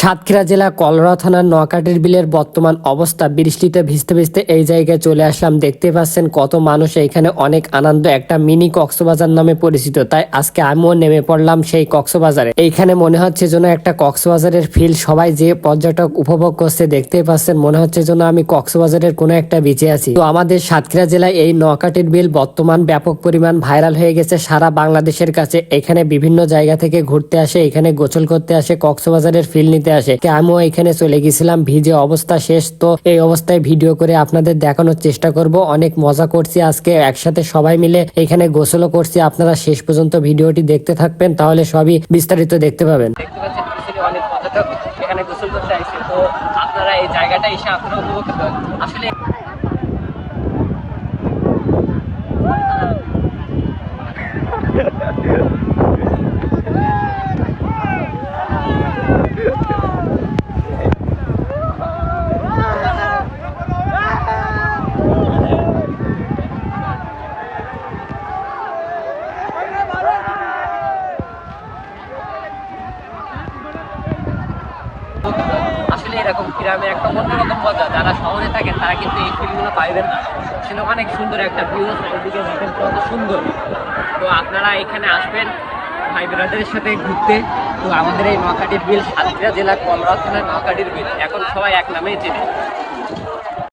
সাতক্ষীরা জেলা কলরা থানার নোয়াকাটির বিলের বর্তমান অবস্থা। বৃষ্টিতে ভিজতে ভিজতে এই জায়গায় চলে আসলাম। দেখতে পাচ্ছেন কত মানুষ এখানে। অনেক আনন্দ। একটা মিনি কক্সবাজার নামে পরিচিত। তাই আজকে আমিও নেমে পড়লাম সেই কক্সবাজারে। এইখানে মনে হচ্ছে যেন একটা কক্সবাজারের ফিল সবাই যে পর্যটক উপভোগ করছে, দেখতে পাচ্ছেন মনে হচ্ছে যেন আমি কক্সবাজারের কোনো একটা বিচে আছি। তো আমাদের সাতক্ষীরা জেলায় এই নোয়াকাটির বিল বর্তমান ব্যাপক পরিমাণ ভাইরাল হয়ে গেছে। সারা বাংলাদেশের কাছে এখানে বিভিন্ন জায়গা থেকে ঘুরতে আসে, এখানে গোসল করতে আসে, কক্সবাজারের ফিল নিতে আসে। তো আমিও এখানে চলে গেছিলাম, ভিজে অবস্থা শেষ। তো এই অবস্থায় ভিডিও করে আপনাদের দেখানোর চেষ্টা করব। অনেক মজা করছি আজকে, একসাথে সবাই মিলে এখানে গোসলও করছি। আপনারা শেষ পর্যন্ত ভিডিওটি দেখতে থাকবেন, তাহলে সবই বিস্তারিত দেখতে পাবেন। দেখতে এখানে গোসল করতে তো আপনারা এই জায়গাটা এসে আপনারা উপভোগ করতে পারেন। আসলে এরকম গ্রামে একটা অন্যরকম মজা। যারা শহরে থাকেন তারা কিন্তু এই ফিল্মগুলো পাইবেন না। আসলে অনেক সুন্দর একটা ভিউ দেখেন কত সুন্দর। তো আপনারা এখানে আসবেন, ভাই ব্রাদারের সাথে ঘুরতে। তো আমাদের এই নোয়াখাটির বিল সাতক্ষীরা জেলার কলরা থানার নোয়াখালীর বিল। এখন সবাই এক নামেই চেনে।